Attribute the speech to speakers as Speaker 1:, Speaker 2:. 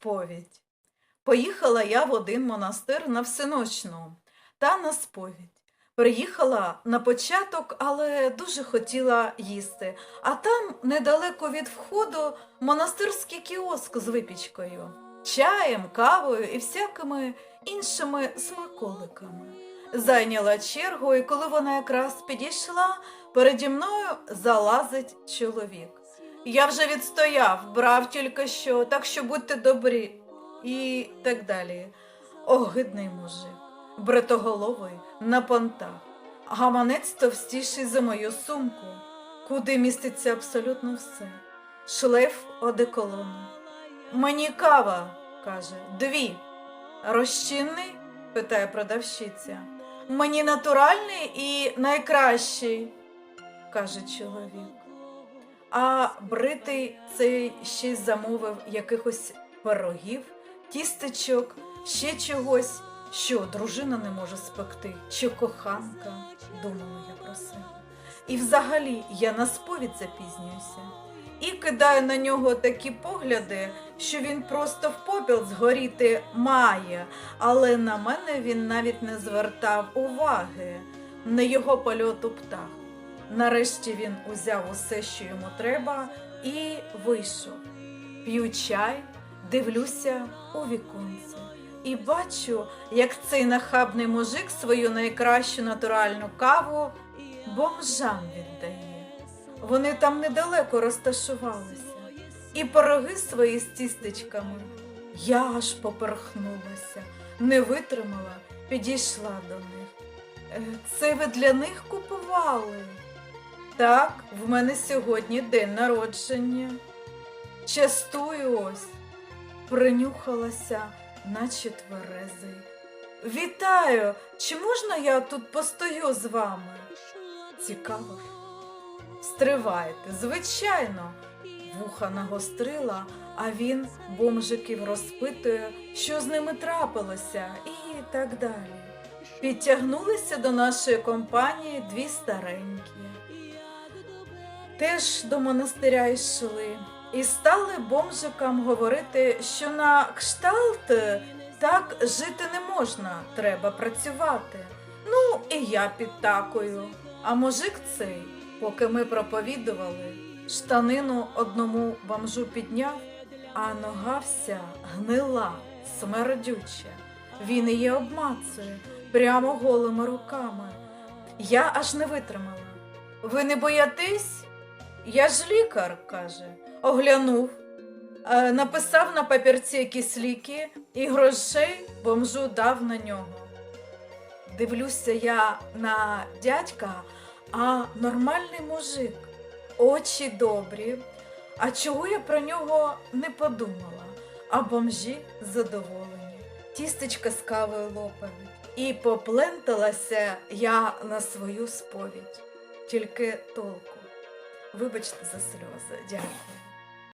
Speaker 1: Сповідь. Поїхала я в один монастир на всеночну та на сповідь. Приїхала на початок, але дуже хотіла їсти. А там, недалеко від входу, монастирський кіоск з випічкою, чаєм, кавою і всякими іншими смаколиками. Зайняла чергу, і коли вона якраз підійшла, переді мною залазить чоловік. Я вже відстояв, брав тільки що, так що будьте добрі, і так далі. Огидний мужик, бретоголовий на понтах, гаманець товстіший за мою сумку, куди міститься абсолютно все. Шлейф одеколону. Мені кава, каже, дві. Розчинний? питає продавщиця. Мені натуральний і найкращий, каже чоловік. А бритий цей ще й замовив якихось пирогів, тістечок, ще чогось, що дружина не може спекти, чи коханка, думала я про себе. І взагалі я на сповідь запізнююся і кидаю на нього такі погляди, що він просто в попіл згоріти має, але на мене він навіть не звертав уваги на його польоту птах. Нарешті він узяв усе, що йому треба, і вийшов. П'ю чай, дивлюся у віконце і бачу, як цей нахабний мужик свою найкращу натуральну каву бомжам віддає. Вони там недалеко розташувалися, і пироги свої з тістечками. Я аж поперхнулася, не витримала, підійшла до них. «Е, Це ви для них купували? Так, в мене сьогодні день народження. Частую ось, принюхалася, наче тверезий. Вітаю! Чи можна я тут постою з вами? Цікаво. Стривайте, звичайно. Вуха нагострила, а він бомжиків розпитує, що з ними трапилося, і так далі. Підтягнулися до нашої компанії дві старенькі. Теж до монастиря йшли і стали бомжикам говорити, що на кшталт так жити не можна, треба працювати. Ну, і я підтакую. А мужик цей, поки ми проповідували, штанину одному бомжу підняв, а нога вся гнила, смердюча. Він її обмацує прямо голими руками. Я аж не витримала. Ви не боятись? Я ж лікар, каже, оглянув, е, написав на папірці якісь ліки і грошей бомжу дав на нього. Дивлюся я на дядька, а нормальний мужик, очі добрі. А чого я про нього не подумала? А бомжі задоволені, тістечка з кавою лопають. І попленталася я на свою сповідь, тільки толку. Вибачте за сльози, дякую.